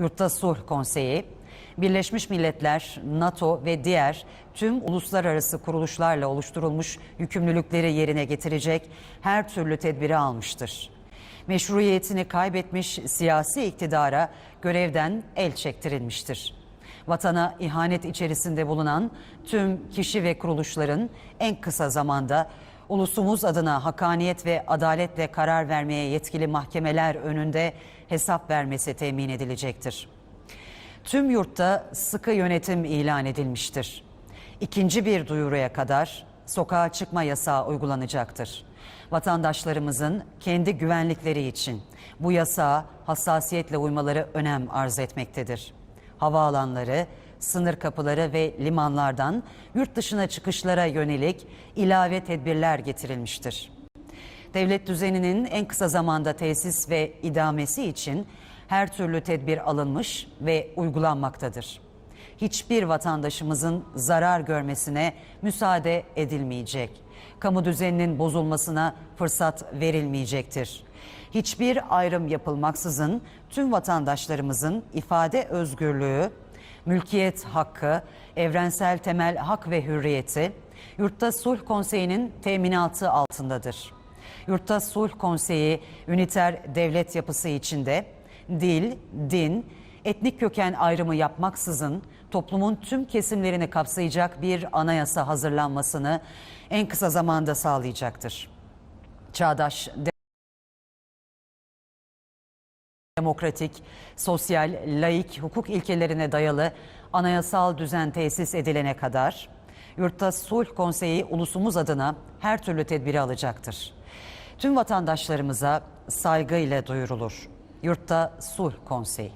Yurtta Sulh Konseyi, Birleşmiş Milletler, NATO ve diğer tüm uluslararası kuruluşlarla oluşturulmuş yükümlülükleri yerine getirecek her türlü tedbiri almıştır. Meşruiyetini kaybetmiş siyasi iktidara görevden el çektirilmiştir. Vatana ihanet içerisinde bulunan tüm kişi ve kuruluşların en kısa zamanda ulusumuz adına hakaniyet ve adaletle karar vermeye yetkili mahkemeler önünde hesap vermesi temin edilecektir. Tüm yurtta sıkı yönetim ilan edilmiştir. İkinci bir duyuruya kadar sokağa çıkma yasağı uygulanacaktır. Vatandaşlarımızın kendi güvenlikleri için bu yasağa hassasiyetle uymaları önem arz etmektedir. Havaalanları, sınır kapıları ve limanlardan yurt dışına çıkışlara yönelik ilave tedbirler getirilmiştir. Devlet düzeninin en kısa zamanda tesis ve idamesi için her türlü tedbir alınmış ve uygulanmaktadır. Hiçbir vatandaşımızın zarar görmesine müsaade edilmeyecek. Kamu düzeninin bozulmasına fırsat verilmeyecektir. Hiçbir ayrım yapılmaksızın tüm vatandaşlarımızın ifade özgürlüğü, mülkiyet hakkı, evrensel temel hak ve hürriyeti Yurtta Sulh Konseyi'nin teminatı altındadır. Yurtta Sulh Konseyi üniter devlet yapısı içinde dil, din, etnik köken ayrımı yapmaksızın toplumun tüm kesimlerini kapsayacak bir anayasa hazırlanmasını en kısa zamanda sağlayacaktır. Çağdaş demokratik, sosyal, laik hukuk ilkelerine dayalı anayasal düzen tesis edilene kadar Yurtta Sulh Konseyi ulusumuz adına her türlü tedbiri alacaktır. Tüm vatandaşlarımıza saygıyla duyurulur. Yurtta Sulh Konseyi.